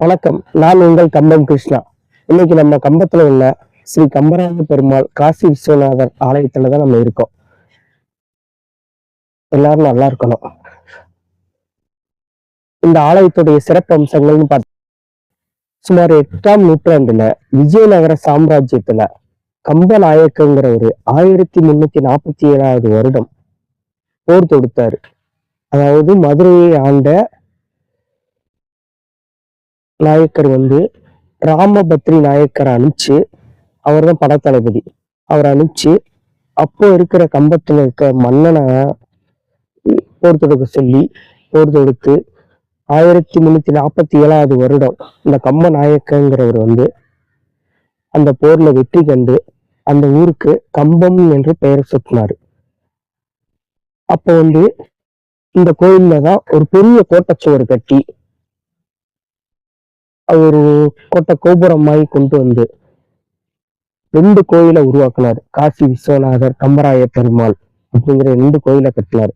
வணக்கம். நான் உங்கள் கம்பம் கிருஷ்ணா. இன்னைக்கு நம்ம கம்பத்துல உள்ள ஸ்ரீ கம்பராஜ பெருமாள் காசி விஸ்வநாதர் ஆலயத்துல தான் நம்ம இருக்கோம். எல்லாரும் நல்லா இருக்கணும். இந்த ஆலயத்துடைய சிறப்பு அம்சங்கள்னு பார்த்தா சுமார் எட்டாம் நூற்றாண்டுல விஜயநகர சாம்ராஜ்யத்துல கம்ப நாயக்கங்கிற ஒரு ஆயிரத்தி முன்னூத்தி நாற்பத்தி ஏழாவது வருடம் போர் தொடுத்தாரு. அதாவது மதுரையை ஆண்ட நாயக்கர் வந்து ராமபத்ரி நாயக்கரை அனுப்பிச்சு அவர் தான் படத்தளபதி. அவர் அனுப்பிச்சு அப்போ இருக்கிற கம்பத்தில் இருக்க மன்னனை போர் தொடுக்க சொல்லி போர் தொடுத்து ஆயிரத்தி முன்னூத்தி நாற்பத்தி ஏழாவது வருடம் இந்த கம்ப நாயக்கங்கிறவர் வந்து அந்த போர்ல வெற்றி கண்டு அந்த ஊருக்கு கம்பம் என்று பெயர் சுட்டினார். அப்போ வந்து இந்த கோயில்ல தான் ஒரு பெரிய கோட்டச்சுவர் கட்டி ஒரு கோட்டை கோபுரம் மாதிரி கொண்டு வந்து ரெண்டு கோயிலை உருவாக்குனார். காசி விஸ்வநாதர் கம்பராய பெருமாள் அப்படிங்கிற ரெண்டு கோயிலை கட்டினார்.